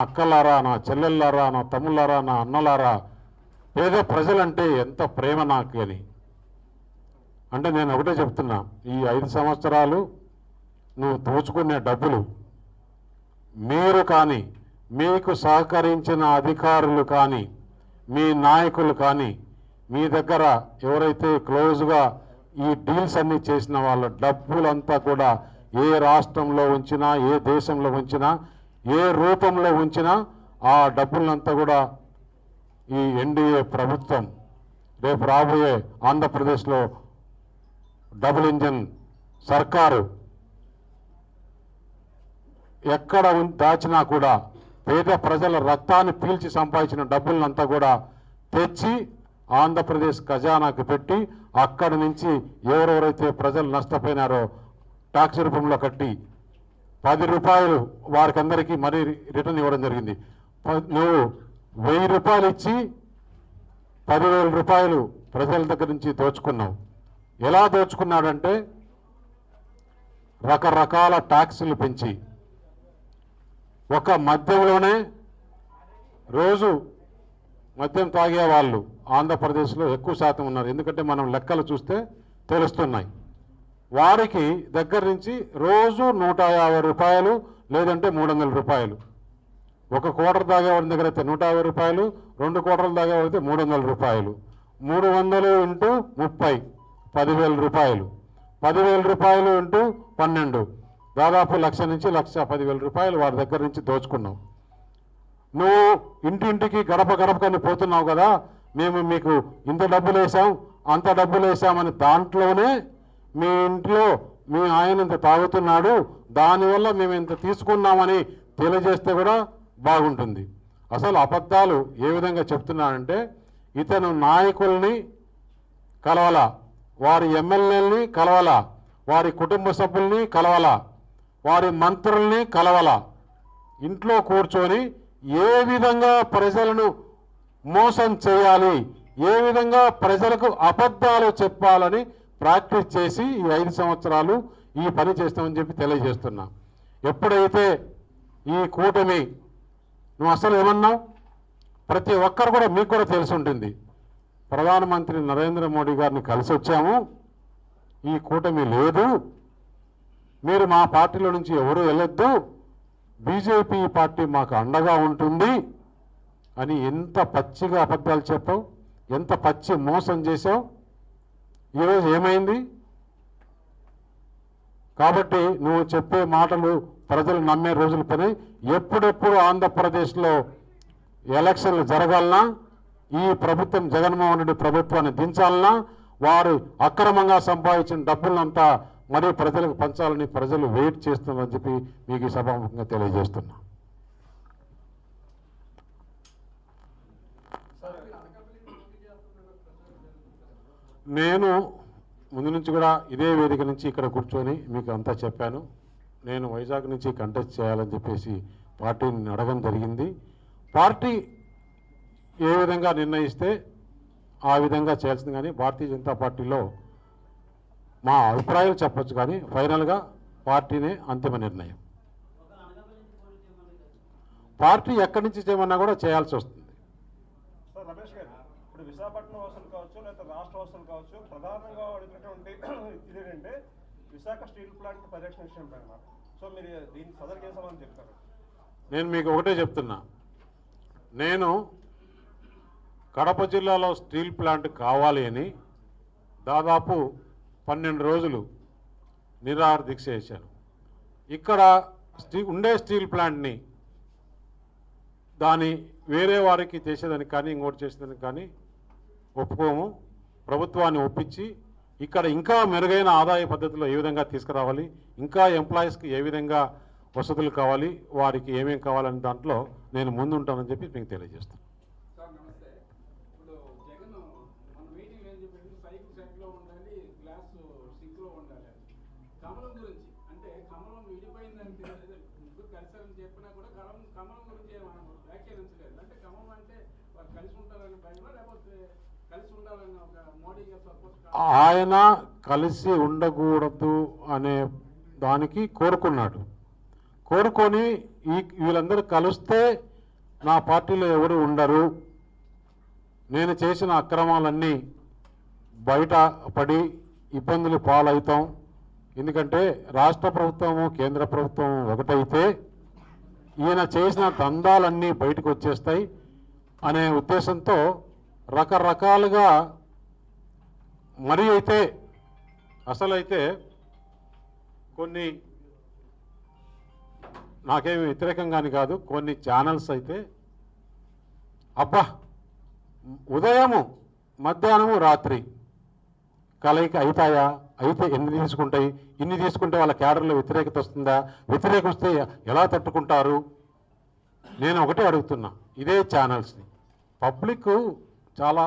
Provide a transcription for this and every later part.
అక్కలారా నా చెల్లెళ్ళారా నా తమ్ముళ్ళారా నా అన్నలారా పేద ప్రజలంటే ఎంత ప్రేమ నాకు అని. అంటే నేను ఒకటే చెప్తున్నా ఈ ఐదు సంవత్సరాలు నువ్వు దోచుకునే డబ్బులు మీరు కానీ మీకు సహకరించిన అధికారులు కానీ మీ నాయకులు కానీ మీ దగ్గర ఎవరైతే క్లోజ్గా ఈ డీల్స్ అన్నీ చేసిన వాళ్ళ డబ్బులంతా కూడా ఏ రాష్ట్రంలో ఉంచినా ఏ దేశంలో ఉంచినా ఏ రూపంలో ఉంచినా ఆ డబ్బులంతా కూడా ఈ ఎన్డీఏ ప్రభుత్వం రేపు రాబోయే ఆంధ్రప్రదేశ్లో డబుల్ ఇంజన్ సర్కారు ఎక్కడ దాచినా కూడా పేద ప్రజల రక్తాన్ని పీల్చి సంపాదించిన డబ్బులంతా కూడా తెచ్చి ఆంధ్రప్రదేశ్ ఖజానాకు పెట్టి అక్కడి నుంచి ఎవరెవరైతే ప్రజలు నష్టపోయినారో ట్యాక్స్ రూపంలో కట్టి పది రూపాయలు వారికి అందరికీ మరీ రిటర్న్ ఇవ్వడం జరిగింది. నువ్వు వెయ్యి రూపాయలు ఇచ్చి పదివేల రూపాయలు ప్రజల దగ్గర నుంచి దోచుకున్నావు. ఎలా దోచుకున్నాడంటే రకరకాల ట్యాక్సులు పెంచి. ఒక మద్యంలోనే రోజు మద్యం తాగే వాళ్ళు ఆంధ్రప్రదేశ్లో ఎక్కువ శాతం ఉన్నారు. ఎందుకంటే మనం లెక్కలు చూస్తే తెలుస్తున్నాయి. వారికి దగ్గర నుంచి రోజు నూట యాభై రూపాయలు లేదంటే మూడు వందల రూపాయలు. ఒక కోటర్ తాగేవాడి దగ్గర అయితే నూట యాభై రూపాయలు రెండు కోటర్లు తాగేవాడితే మూడు వందల రూపాయలు. మూడు వందలు ఇంటూ ముప్పై పదివేల రూపాయలు. పదివేల రూపాయలు ఇంటూ పన్నెండు. దాదాపు లక్ష నుంచి లక్ష పదివేల రూపాయలు వారి దగ్గర నుంచి దోచుకున్నావు నువ్వు ఇంటింటికి గడప గడపకని పోతున్నావు కదా మేము మీకు ఇంత డబ్బులు వేసాం అంత డబ్బులు వేసామని దాంట్లోనే మీ ఇంట్లో మీ ఆయన ఇంత తాగుతున్నాడు దానివల్ల మేము ఇంత తీసుకున్నామని తెలియజేస్తే కూడా బాగుంటుంది. అసలు అబద్ధాలు ఏ విధంగా చెప్తున్నానంటే ఇతను నాయకుల్ని కలవాల వారి ఎమ్మెల్యేలని కలవాల వారి కుటుంబ సభ్యుల్ని కలవాల వారి మంత్రుల్ని కలవాల. ఇంట్లో కూర్చొని ఏ విధంగా ప్రజలను మోసం చేయాలి ఏ విధంగా ప్రజలకు అబద్ధాలు చెప్పాలని ప్రాక్టీస్ చేసి ఈ ఐదు సంవత్సరాలు ఈ పని చేస్తామని చెప్పి తెలియజేస్తున్నా. ఎప్పుడైతే ఈ కూటమి నువ్వు అసలు ఏమన్నావు? ప్రతి ఒక్కరు కూడా మీకు కూడా తెలిసి ఉంటుంది. ప్రధానమంత్రి నరేంద్ర మోడీ గారిని కలిసి వచ్చాము. ఈ కూటమి లేదు. మీరు మా పార్టీలో నుంచి ఎవరు వెళ్ళొద్దు. బీజేపీ పార్టీ మాకు అండగా ఉంటుంది అని ఎంత పచ్చిగా అబద్ధాలు చెప్పావు? ఎంత పచ్చి మోసం చేశావు? ఈరోజు ఏమైంది? కాబట్టి నువ్వు చెప్పే మాటలు ప్రజలు నమ్మే రోజుల పని. ఎప్పుడెప్పుడు ఆంధ్రప్రదేశ్లో ఎలక్షన్లు జరగాలన్నా ఈ ప్రభుత్వం జగన్మోహన్ రెడ్డి ప్రభుత్వాన్ని దించాలన్నా వారు అక్రమంగా సంపాదించిన డబ్బులంతా మరీ ప్రజలకు పంచాలని ప్రజలు వెయిట్ చేస్తున్నారని చెప్పి మీకు సభాముఖంగా తెలియజేస్తున్నా. నేను ముందు నుంచి కూడా ఇదే వేదిక నుంచి ఇక్కడ కూర్చొని మీకు అంతా చెప్పాను. నేను వైజాగ్ నుంచి కంటెస్ట్ చేయాలని చెప్పేసి పార్టీని అడగడం జరిగింది. పార్టీ ఏ విధంగా నిర్ణయిస్తే ఆ విధంగా చేయాల్సింది కానీ భారతీయ జనతా పార్టీలో మా అభిప్రాయాలు చెప్పచ్చు కానీ ఫైనల్గా పార్టీనే అంతిమ నిర్ణయం. పార్టీ ఎక్కడి నుంచి చేయమన్నా కూడా చేయాల్సి వస్తుంది సార్ రమేష్ గారు ఇప్పుడు విశాఖపట్నం వాసులు కావచ్చు సంవత్సరాలు కావచ్చు ప్రధానంగా అడుగుతున్నటువంటి ఇది ఏంటంటే విశాఖ స్టీల్ ప్లాంట్ పరిరక్షణ విషయం పైన సో మీరు దీన్ని సదరు చేసామని చెప్తారు? నేను మీకు ఒకటే చెప్తున్నా. నేను కడప జిల్లాలో స్టీల్ ప్లాంట్ కావాలి అని దాదాపు పన్నెండు రోజులు నిరాహార దీక్ష చేశాను. ఇక్కడ స్టీ ఉండే స్టీల్ ప్లాంట్ని దాని వేరే వారికి చేసేదానికి కానీ ఇంకోటి చేసేదానికి కానీ ఒప్పుకోము. ప్రభుత్వాన్ని ఒప్పించి ఇక్కడ ఇంకా మెరుగైన ఆదాయ పద్ధతిలో ఏ విధంగా తీసుకురావాలి ఇంకా ఎంప్లాయీస్కి ఏ విధంగా వసతులు కావాలి వారికి ఏమేమి కావాలనే దాంట్లో నేను ముందుంటానని చెప్పి మీకు తెలియజేస్తాను. కమలం గురించి. అంటే చెప్పినా కూడా కమలం కమలం గురించి వ్యాఖ్యానించలేదు. అంటే కమలం అంటే వారు కలిసి ఉంటారని భయమా లేకపోతే ఆయన కలిసి ఉండకూడదు అనే దానికి కోరుకున్నాడు. కోరుకొని ఈ వీళ్ళందరూ కలిస్తే నా పార్టీలో ఎవరు ఉండరు. నేను చేసిన అక్రమాలన్నీ బయట పడి ఇబ్బందులు పాలవుతాం. ఎందుకంటే రాష్ట్ర ప్రభుత్వము కేంద్ర ప్రభుత్వం ఒకటైతే ఈయన చేసిన దందాలన్నీ బయటకు వచ్చేస్తాయి అనే ఉద్దేశంతో రకరకాలుగా మరి అయితే అసలైతే కొన్ని నాకేమి వ్యతిరేకంగాని కాదు కొన్ని ఛానల్స్ అయితే అబ్బా! ఉదయము మధ్యాహ్నము రాత్రి కలయిక అవుతాయా అయితే ఎన్ని తీసుకుంటాయి? ఇన్ని తీసుకుంటే వాళ్ళ క్యాడర్లో వ్యతిరేకత వస్తుందా? వ్యతిరేకత వస్తే ఎలా తట్టుకుంటారు? నేను ఒకటే అడుగుతున్నా ఇదే ఛానల్స్ని పబ్లిక్ చాలా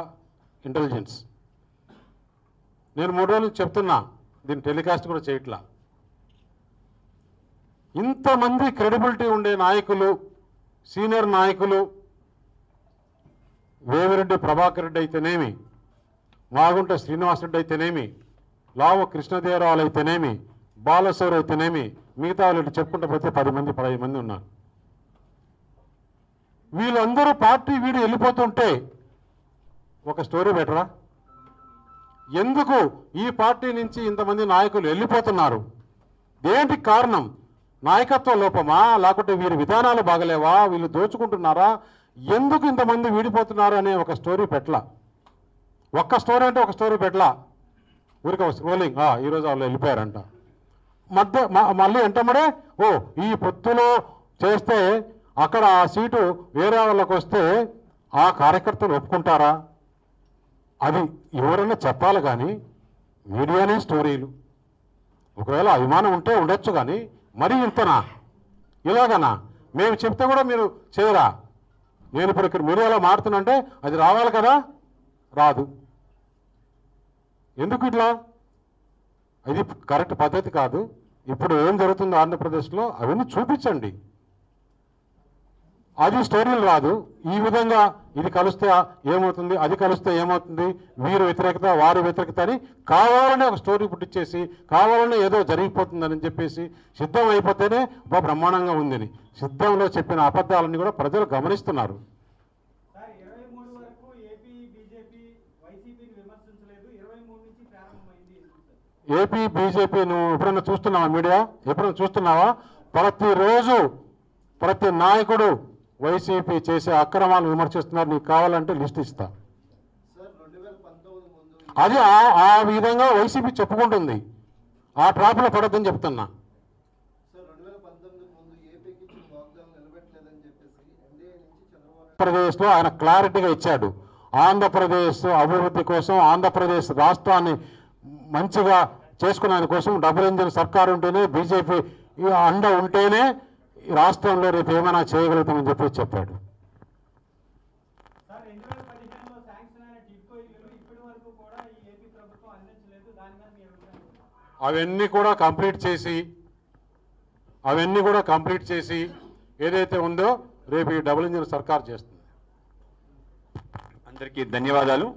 ఇంటెలిజెన్స్ నేను మూడు రోజులు చెప్తున్నా దీన్ని టెలికాస్ట్ కూడా చేయట్లా. ఇంతమంది క్రెడిబిలిటీ ఉండే నాయకులు సీనియర్ నాయకులు వేమిరెడ్డి ప్రభాకర్ రెడ్డి అయితేనేమి మాగుంట శ్రీనివాసరెడ్డి అయితేనేమి లావ కృష్ణదేవరాలు అయితేనేమి బాలశౌర్ అయితేనేమి మిగతా వాళ్ళు చెప్పుకుంటూ పోతే పది మంది పదహైదు మంది ఉన్నారు. వీళ్ళందరూ పార్టీ వీడి వెళ్ళిపోతుంటే ఒక స్టోరీ బెటరా? ఎందుకు ఈ పార్టీ నుంచి ఇంతమంది నాయకులు వెళ్ళిపోతున్నారు? దేంటి కారణం? నాయకత్వ లోపమా? లేకుంటే వీరి విధానాలు బాగలేవా? వీళ్ళు దోచుకుంటున్నారా? ఎందుకు ఇంతమంది వీడిపోతున్నారు అనే ఒక స్టోరీ పెట్టలా? ఒక్క స్టోరీ అంటే ఒక స్టోరీ పెట్టలా? ఊరిక స్క్రోలింగ్. ఈరోజు వాళ్ళు వెళ్ళిపోయారంట. మధ్య మళ్ళీ ఎంటమడే ఓ ఈ పొత్తులో చేస్తే అక్కడ ఆ సీటు వేరే వాళ్ళకి వస్తే ఆ కార్యకర్తలు ఒప్పుకుంటారా? అది ఎవరైనా చెప్పాలి కానీ మీడియానే స్టోరీలు. ఒకవేళ అభిమానం ఉంటే ఉండొచ్చు కానీ మరీ ఇంతనా? ఇలాగనా? మేము చెప్తే కూడా మీరు చేయరా? నేను ఇప్పుడు ఇక్కడ మీడియాలో మారుతున్నంటే అది రావాలి కదా? రాదు. ఎందుకు ఇట్లా? అది కరెక్ట్ పద్ధతి కాదు. ఇప్పుడు ఏం జరుగుతుందో ఆంధ్రప్రదేశ్లో అవన్నీ చూపించండి. అది స్టోరీలు రాదు. ఈ విధంగా ఇది కలిస్తే ఏమవుతుంది? అది కలిస్తే ఏమవుతుంది? వీరు వ్యతిరేకత వారి వ్యతిరేకత అని కావాలనే ఒక స్టోరీ పుట్టించేసి కావాలనే ఏదో జరిగిపోతుందని చెప్పేసి సిద్ధం అయిపోతేనే బ్రహ్మాండంగా ఉందని. సిద్ధంలో చెప్పిన అబద్ధాలన్నీ కూడా ప్రజలు గమనిస్తున్నారు. ఏపీ బీజేపీ నువ్వు ఎప్పుడైనా చూస్తున్నావా మీడియా? ఎప్పుడైనా చూస్తున్నావా? ప్రతిరోజు ప్రతి నాయకుడు వైసీపీ చేసే అక్రమాలను విమర్శిస్తున్నారు. నీకు కావాలంటే లిస్ట్ ఇస్తా. అది ఆ- విధంగా వైసీపీ చెప్పుకుంటుంది. ఆ ట్రాప్లో పడద్దని చెప్తున్నా. ఆంధ్రప్రదేశ్లో ఆయన క్లారిటీగా ఇచ్చాడు. ఆంధ్రప్రదేశ్ అభివృద్ధి కోసం ఆంధ్రప్రదేశ్ రాష్ట్రాన్ని మంచిగా చేసుకునే కోసం డబుల్ ఇంజిన్ సర్కారు ఉంటేనే బీజేపీ అండ ఉంటేనే రాష్ట్రంలో రేపు ఏమైనా చేయగలుగుతామని చెప్పి చెప్పాడు. సార్ రెండు వేల పదిహేనులో శాంక్షన్ అయిన టిడ్కో ఇల్లులు ఇప్పటి వరకు కూడా ఈ ఏపీ ప్రభుత్వం అందించలేదు. దాని మీద మీ అభిప్రాయం అవన్నీ కూడా కంప్లీట్ చేసి అవన్నీ కూడా కంప్లీట్ చేసి ఏదైతే ఉందో రేపు ఈ డబుల్ ఇంజిన్ సర్కార్ చేస్తుంది. అందరికీ ధన్యవాదాలు.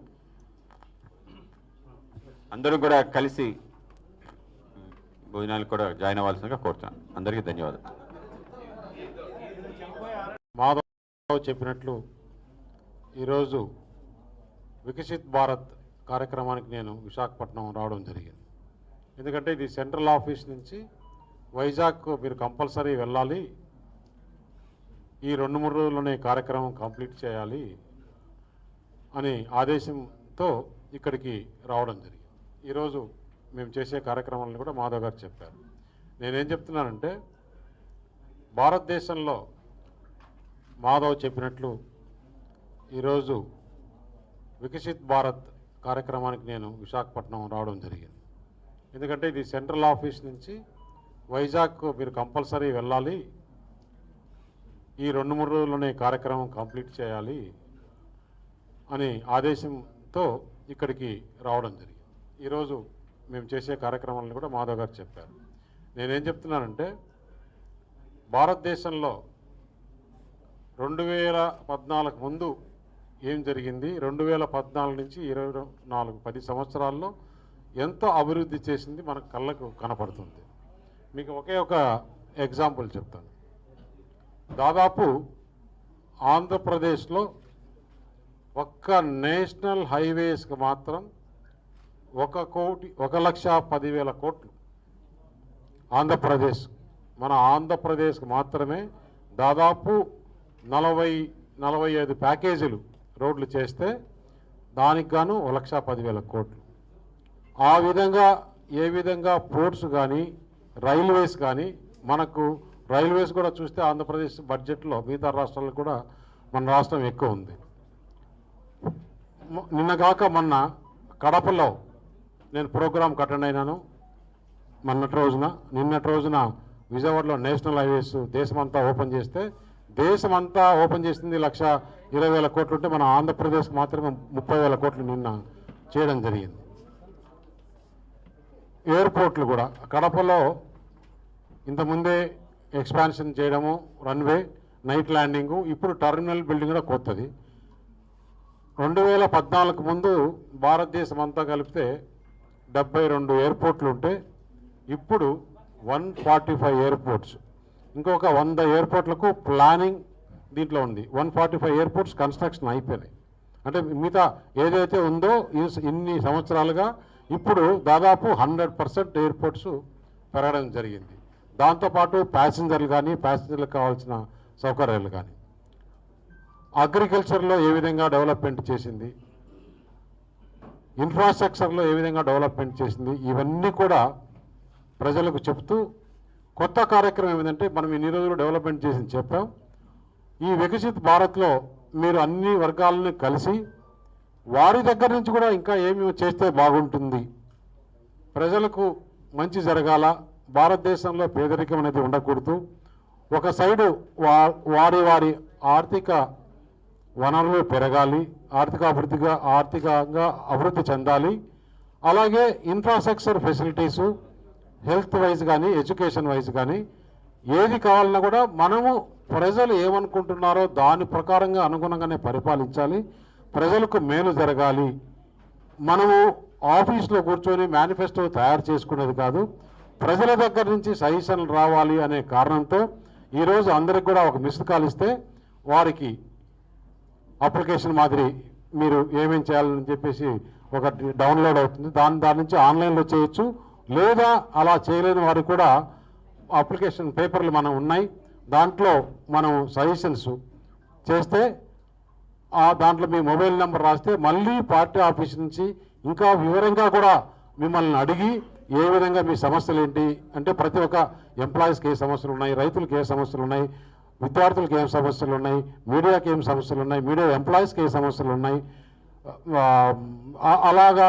అందరూ కూడా కలిసి భోజనాలు కూడా జాయిన్ అవ్వాల్సిందిగా కోరుతున్నాను. అందరికీ ధన్యవాదాలు. మాధవ్ చెప్పినట్లు ఈరోజు వికసిత్ భారత్ కార్యక్రమానికి నేను విశాఖపట్నం రావడం జరిగింది. ఎందుకంటే ఇది సెంట్రల్ ఆఫీస్ నుంచి వైజాగ్ మీరు కంపల్సరీ వెళ్ళాలి. ఈ రెండు మూడు రోజుల్లోనే కార్యక్రమం కంప్లీట్ చేయాలి అని ఆదేశంతో ఇక్కడికి రావడం జరిగింది. ఈరోజు మేము చేసే కార్యక్రమాలను కూడా మాధవ్ గారు చెప్పారు. నేనేం చెప్తున్నానంటే భారతదేశంలో మాధవ్ చెప్పినట్లు ఈరోజు వికసిత్ భారత్ కార్యక్రమానికి నేను విశాఖపట్నం రావడం జరిగింది. ఎందుకంటే ఇది సెంట్రల్ ఆఫీస్ నుంచి వైజాగ్ మీరు కంపల్సరీ వెళ్ళాలి. ఈ రెండు మూడు రోజుల్లోనే కార్యక్రమం కంప్లీట్ చేయాలి అని ఆదేశంతో ఇక్కడికి రావడం జరిగింది. ఈరోజు మేము చేసే కార్యక్రమాలను కూడా మాధవ్ గారు చెప్పారు. నేనేం చెప్తున్నానంటే భారతదేశంలో రెండు వేల పద్నాలుగు ముందు ఏం జరిగింది? రెండు వేల పద్నాలుగు నుంచి ఇరవై నాలుగు పది సంవత్సరాల్లో ఎంతో అభివృద్ధి చేసింది మన కళ్ళకు కనపడుతుంది. మీకు ఒకే ఒక ఎగ్జాంపుల్ చెప్తాను. దాదాపు ఆంధ్రప్రదేశ్లో ఒక్క నేషనల్ హైవేస్కి మాత్రం ఒక కోటి ఒక లక్ష పదివేల కోట్లు ఆంధ్రప్రదేశ్ మన ఆంధ్రప్రదేశ్కి మాత్రమే దాదాపు నలభై నలభై ఐదు ప్యాకేజీలు రోడ్లు చేస్తే దానికి గాను ఒక లక్ష పదివేల కోట్లు. ఆ విధంగా ఏ విధంగా పోర్ట్స్ కానీ రైల్వేస్ కానీ మనకు రైల్వేస్ కూడా చూస్తే ఆంధ్రప్రదేశ్ బడ్జెట్లో మిగతా రాష్ట్రాలకు కూడా మన రాష్ట్రం ఎక్కువ ఉంది. నిన్నగాక మొన్న కడపలో నేను ప్రోగ్రామ్ అటెండ్ అయినాను. మొన్నటి రోజున నిన్నటి రోజున విజయవాడలో నేషనల్ హైవేస్ దేశమంతా ఓపెన్ చేస్తే దేశమంతా ఓపెన్ చేసింది లక్ష ఇరవై వేల కోట్లు ఉంటే మన ఆంధ్రప్రదేశ్ మాత్రమే ముప్పై వేల కోట్లు నిన్న చేయడం జరిగింది. ఎయిర్పోర్ట్లు కూడా కడపలో ఇంతకుముందే ఎక్స్పాన్షన్ చేయడము రన్వే నైట్ ల్యాండింగు ఇప్పుడు టర్మినల్ బిల్డింగ్ కూడా కొత్తది. రెండు వేల పద్నాలుగు ముందు భారతదేశం అంతా కలిపితే డెబ్బై రెండు ఎయిర్పోర్ట్లు ఉంటే ఇప్పుడు వన్ ఫార్టీ ఫైవ్ ఎయిర్పోర్ట్స్. ఇంకొక వంద ఎయిర్పోర్ట్లకు ప్లానింగ్ దీంట్లో ఉంది. One forty five airports construction అయిపోయినాయి. అంటే మిగతా ఏదైతే ఉందో ఇన్ని సంవత్సరాలుగా ఇప్పుడు దాదాపు హండ్రెడ్ పర్సెంట్ ఎయిర్పోర్ట్స్ పెరగడం జరిగింది. దాంతోపాటు ప్యాసింజర్లు కానీ ప్యాసింజర్లకు కావాల్సిన సౌకర్యాలు కానీ. అగ్రికల్చర్లో ఏ విధంగా డెవలప్మెంట్ చేసింది? ఇన్ఫ్రాస్ట్రక్చర్లో ఏ విధంగా డెవలప్మెంట్ చేసింది? ఇవన్నీ కూడా ప్రజలకు చెప్తూ కొత్త కార్యక్రమం ఏమిటంటే మనం ఇన్ని రోజులు డెవలప్మెంట్ చేసింది చెప్పాం. ఈ వికసిత్ భారత్లో మీరు అన్ని వర్గాలను కలిసి వారి దగ్గర నుంచి కూడా ఇంకా ఏమి చేస్తే బాగుంటుంది ప్రజలకు మంచి జరగాల భారతదేశంలో పేదరికం అనేది ఉండకూడదు. ఒక సైడు వా వారి వారి ఆర్థిక వనరులు పెరగాలి ఆర్థిక అభివృద్ధిగా ఆర్థికంగా అభివృద్ధి చెందాలి. అలాగే ఇన్ఫ్రాస్ట్రక్చర్ ఫెసిలిటీసు హెల్త్ వైజ్ కానీ ఎడ్యుకేషన్ వైజ్ కానీ ఏది కావాలన్నా కూడా మనము ప్రజలు ఏమనుకుంటున్నారో దాని ప్రకారంగా అనుగుణంగానే పరిపాలించాలి. ప్రజలకు మేలు జరగాలి. మనము ఆఫీస్లో కూర్చొని మేనిఫెస్టో తయారు చేసుకునేది కాదు. ప్రజల దగ్గర నుంచి సజెషన్లు రావాలి అనే కారణంతో ఈరోజు అందరికి కూడా ఒక మిస్డ్ కాల్ ఇస్తే వారికి అప్లికేషన్ మాదిరి మీరు ఏమేం చేయాలని చెప్పేసి ఒక డౌన్లోడ్ అవుతుంది. దాని దాని నుంచి ఆన్లైన్లో చేయొచ్చు. లేదా అలా చేయలేని వారు కూడా అప్లికేషన్ పేపర్లు మనం ఉన్నాయి. దాంట్లో మనం సజెషన్స్ చేస్తే ఆ దాంట్లో మీ మొబైల్ నెంబర్ రాస్తే మళ్ళీ పార్టీ ఆఫీస్ నుంచి ఇంకా వివరంగా కూడా మిమ్మల్ని అడిగి ఏ విధంగా మీ సమస్యలు ఏంటి అంటే ప్రతి ఒక్క ఎంప్లాయీస్కి ఏ సమస్యలు ఉన్నాయి రైతులకు ఏ సమస్యలు ఉన్నాయి విద్యార్థులకు ఏం సమస్యలు ఉన్నాయి మీడియాకి ఏం సమస్యలు ఉన్నాయి మీడియా ఎంప్లాయీస్కి ఏ సమస్యలు ఉన్నాయి అలాగా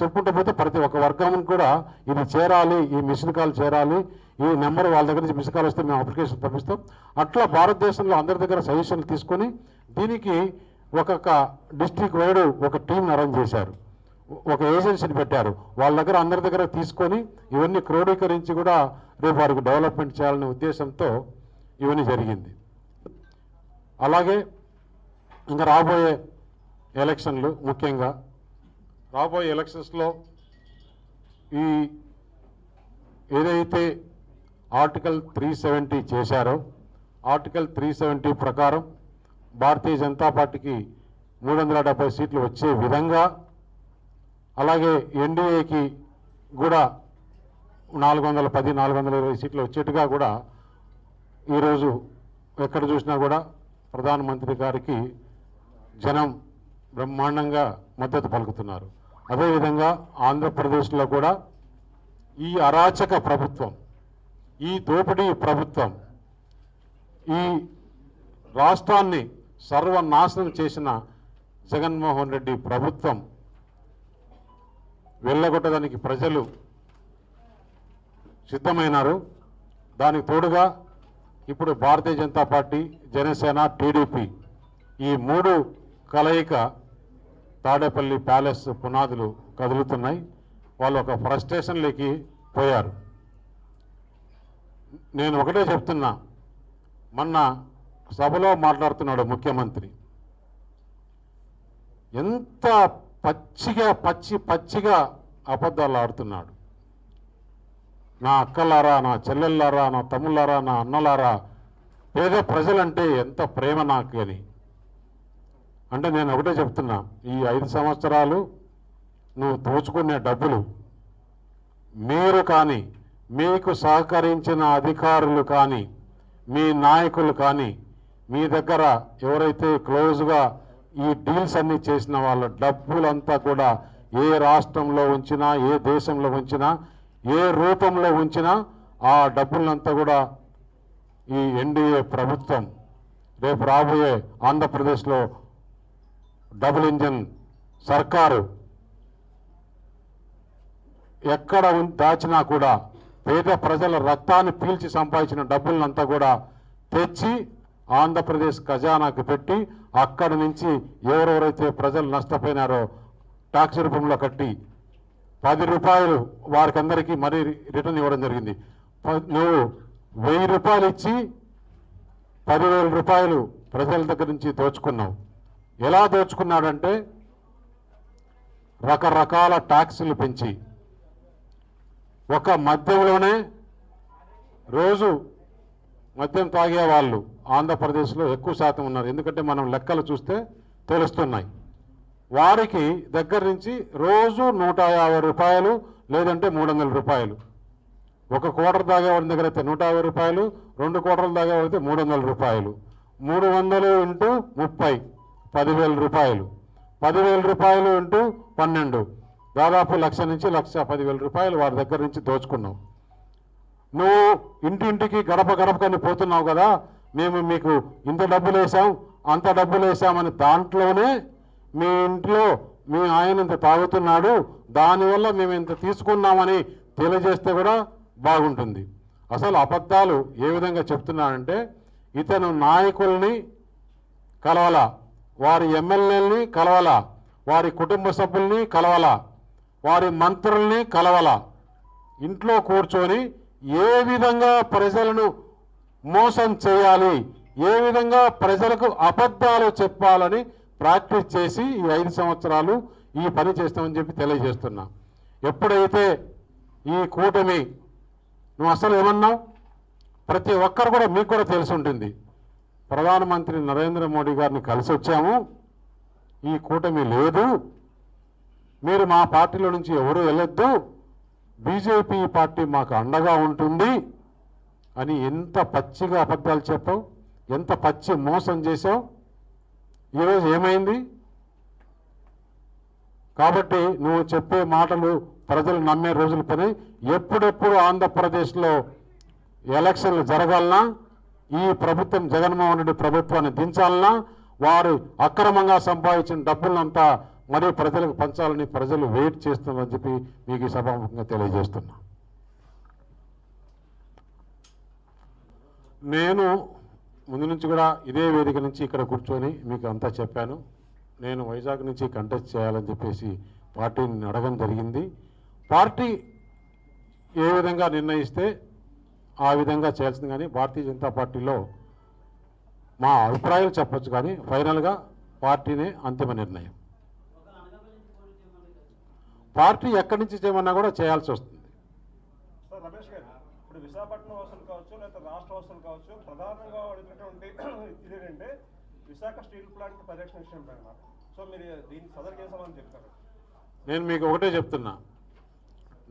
చెప్పుకుంటూ పోతే ప్రతి ఒక్క వర్గం కూడా ఇది చేరాలి ఈ మిషన్ కాల్ చేరాలి ఈ నెంబర్ వాళ్ళ దగ్గర నుంచి మిషన్ కాల్ వస్తే మేము అప్లికేషన్ పంపిస్తాం. అట్లా భారతదేశంలో అందరి దగ్గర సజెషన్లు తీసుకొని దీనికి ఒక్కొక్క డిస్ట్రిక్ట్ వైడ్ ఒక టీంని అరేంజ్ చేశారు. ఒక ఏజెన్సీని పెట్టారు. వాళ్ళ దగ్గర అందరి దగ్గర తీసుకొని ఇవన్నీ క్రోడీకరించి కూడా రేపు వారికి డెవలప్మెంట్ చేయాలనే ఉద్దేశంతో ఇవన్నీ జరిగింది. అలాగే ఇంకా రాబోయే ఎలక్షన్లు ముఖ్యంగా రాబోయే ఎలక్షన్స్లో ఈ ఏదైతే ఆర్టికల్ త్రీ సెవెంటీ చేశారో ఆర్టికల్ త్రీ సెవెంటీ ప్రకారం భారతీయ జనతా పార్టీకి మూడు వందల డెబ్బై సీట్లు వచ్చే విధంగా అలాగే ఎన్డీఏకి కూడా నాలుగు వందల పది నాలుగు వందల ఇరవై సీట్లు వచ్చేట్టుగా కూడా ఈరోజు ఎక్కడ చూసినా కూడా ప్రధానమంత్రి గారికి జనం బ్రహ్మాండంగా మద్దతు పలుకుతున్నారు. అదేవిధంగా ఆంధ్రప్రదేశ్లో కూడా ఈ అరాచక ప్రభుత్వం ఈ దోపిడీ ప్రభుత్వం ఈ రాష్ట్రాన్ని సర్వనాశనం చేసిన జగన్మోహన్ రెడ్డి ప్రభుత్వం వెళ్ళగొట్టడానికి ప్రజలు సిద్ధమైనారు. దానికి తోడుగా ఇప్పుడు భారతీయ జనతా పార్టీ జనసేన టీడీపీ ఈ మూడు కలయిక తాడేపల్లి ప్యాలెస్ పునాదులు కదులుతున్నాయి. వాళ్ళు ఒక ఫ్రస్ట్రేషన్లోకి పోయారు. నేను ఒకటే చెప్తున్నా. మొన్న సభలో మాట్లాడుతున్నాడు ముఖ్యమంత్రి. ఎంత పచ్చిగా పచ్చి పచ్చిగా అబద్ధాలు ఆడుతున్నాడు. నా అక్కలారా నా చెల్లెళ్ళారా నా తమ్ముళ్ళారా నా అన్నలారా పేద ప్రజలంటే ఎంత ప్రేమ నాకు అని అంటే నేను ఒకటే చెప్తున్నా ఈ ఐదు సంవత్సరాలు నువ్వు దోచుకునే డబ్బులు మీరు కానీ మీకు సహకరించిన అధికారులు కానీ మీ నాయకులు కానీ మీ దగ్గర ఎవరైతే క్లోజ్గా ఈ డీల్స్ అన్నీ చేసిన వాళ్ళ డబ్బులంతా కూడా ఏ రాష్ట్రంలో ఉంచినా ఏ దేశంలో ఉంచినా ఏ రూపంలో ఉంచినా ఆ డబ్బులంతా కూడా ఈ ఎన్డీఏ ప్రభుత్వం రేపు రాబోయే ఆంధ్రప్రదేశ్లో డబుల్ ఇంజన్ సర్కారు ఎక్కడ దాచినా కూడా పేద ప్రజల రక్తాన్ని పీల్చి సంపాదించిన డబ్బులంతా కూడా తెచ్చి ఆంధ్రప్రదేశ్ ఖజానాకు పెట్టి అక్కడి నుంచి ఎవరెవరైతే ప్రజలు నష్టపోయినారో ట్యాక్స్ రూపంలో కట్టి పది రూపాయలు వారికి అందరికీ మరీ రిటర్న్ ఇవ్వడం జరిగింది. నువ్వు వెయ్యి రూపాయలు ఇచ్చి పదివేల రూపాయలు ప్రజల దగ్గర నుంచి దోచుకున్నావు. ఎలా దోచుకున్నాడంటే రకరకాల ట్యాక్సులు పెంచి ఒక మద్యంలోనే రోజు మద్యం తాగే వాళ్ళు ఆంధ్రప్రదేశ్లో ఎక్కువ శాతం ఉన్నారు. ఎందుకంటే మనం లెక్కలు చూస్తే తెలుస్తున్నాయి. వారికి దగ్గర నుంచి రోజు నూట యాభై రూపాయలు లేదంటే మూడు వందల రూపాయలు. ఒక క్వార్టర్ తాగేవాడి దగ్గర అయితే నూట యాభై రూపాయలు రెండు క్వార్టర్లు తాగేవాడితే మూడు వందల రూపాయలు. మూడు వందలు ఇంటూ ముప్పై. పదివేల రూపాయలు. పదివేల రూపాయలు ఇంటూ పన్నెండు. దాదాపు లక్ష నుంచి లక్ష పదివేల రూపాయలు వారి దగ్గర నుంచి దోచుకున్నావు నువ్వు ఇంటింటికి గడప గడపకని పోతున్నావు కదా మేము మీకు ఇంత డబ్బులు వేసాం అంత డబ్బులు వేసామని దాంట్లోనే మీ ఇంట్లో మీ ఆయన ఇంత తాగుతున్నాడు దానివల్ల మేము ఇంత తీసుకున్నామని తెలియజేస్తే కూడా బాగుంటుంది. అసలు అబద్ధాలు ఏ విధంగా చెప్తున్నానంటే ఇతను నాయకుల్ని కలవాల? వారి ఎమ్మెల్యేల్ని కలవాల? వారి కుటుంబ సభ్యుల్ని కలవాల? వారి మంత్రుల్ని కలవాల? ఇంట్లో కూర్చొని ఏ విధంగా ప్రజలను మోసం చేయాలి? ఏ విధంగా ప్రజలకు అబద్ధాలు చెప్పాలని ప్రాక్టీస్ చేసి ఈ ఐదు సంవత్సరాలు ఈ పని చేస్తామని చెప్పి తెలియజేస్తున్నా. ఎప్పుడైతే ఈ కూటమి నువ్వు అసలు ఏమన్నావు? ప్రతి ఒక్కరు కూడా మీకు కూడా తెలిసి ఉంటుంది. ప్రధానమంత్రి నరేంద్ర మోడీ గారిని కలిసి వచ్చాము ఈ కూటమి లేదు. మీరు మా పార్టీలో నుంచి ఎవరు వెళ్ళొద్దు. బీజేపీ పార్టీ మాకు అండగా ఉంటుంది అని ఎంత పచ్చిగా అబద్ధాలు చెప్పావు ఎంత పచ్చి మోసం చేశావు. ఈరోజు ఏమైంది? కాబట్టి నువ్వు చెప్పే మాటలు ప్రజలు నమ్మే రోజులు పని. ఎప్పుడెప్పుడు ఆంధ్రప్రదేశ్లో ఎలక్షన్లు జరగాలన్నా ఈ ప్రభుత్వం జగన్మోహన్ రెడ్డి ప్రభుత్వాన్ని దించాలన్నా వారు అక్రమంగా సంపాదించిన డబ్బులంతా మరియు ప్రజలకు పంచాలని ప్రజలు వెయిట్ చేస్తున్నారని చెప్పి మీకు ఈ సభాముఖంగా తెలియజేస్తున్నా. నేను ముందు నుంచి కూడా ఇదే వేదిక నుంచి ఇక్కడ కూర్చొని మీకు అంతా చెప్పాను. నేను వైజాగ్ నుంచి కంటెస్ట్ చేయాలని చెప్పేసి పార్టీని అడగడం జరిగింది. పార్టీ ఏ విధంగా నిర్ణయిస్తే ఆ విధంగా చేయాల్సింది. కానీ భారతీయ జనతా పార్టీలో మా అభిప్రాయాలు చెప్పొచ్చు కానీ ఫైనల్గా పార్టీనే అంతిమ నిర్ణయం. పార్టీ ఎక్కడి నుంచి చేయమన్నా కూడా చేయాల్సి వస్తుంది. సార్ రమేష్ గారు ఇప్పుడు విశాఖపట్నం కావచ్చు లేదా రాష్ట్ర కావచ్చు ప్రధానంగా ఇదేంటంటే విశాఖ స్టీల్ ప్లాంట్ పరిరక్షణ విషయం పైన సో మీరు దీన్ని సదరు చేసామని చెప్తారు? నేను మీకు ఒకటే చెప్తున్నా.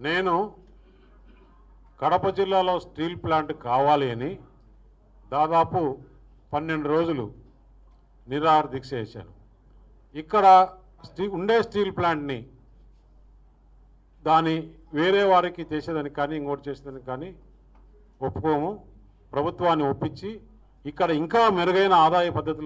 నేను కడప జిల్లాలో స్టీల్ ప్లాంట్ కావాలి అని దాదాపు పన్నెండు రోజులు నిరాహార దీక్ష చేశాను ఇక్కడ స్టీ ఉండే స్టీల్ ప్లాంట్ని దాని వేరే వారికి చేసేదానికి కానీ ఇంకోటి చేసేదానికి కానీ ఒప్పుకోము. ప్రభుత్వాన్ని ఒప్పించి ఇక్కడ ఇంకా మెరుగైన ఆదాయ పద్ధతిలో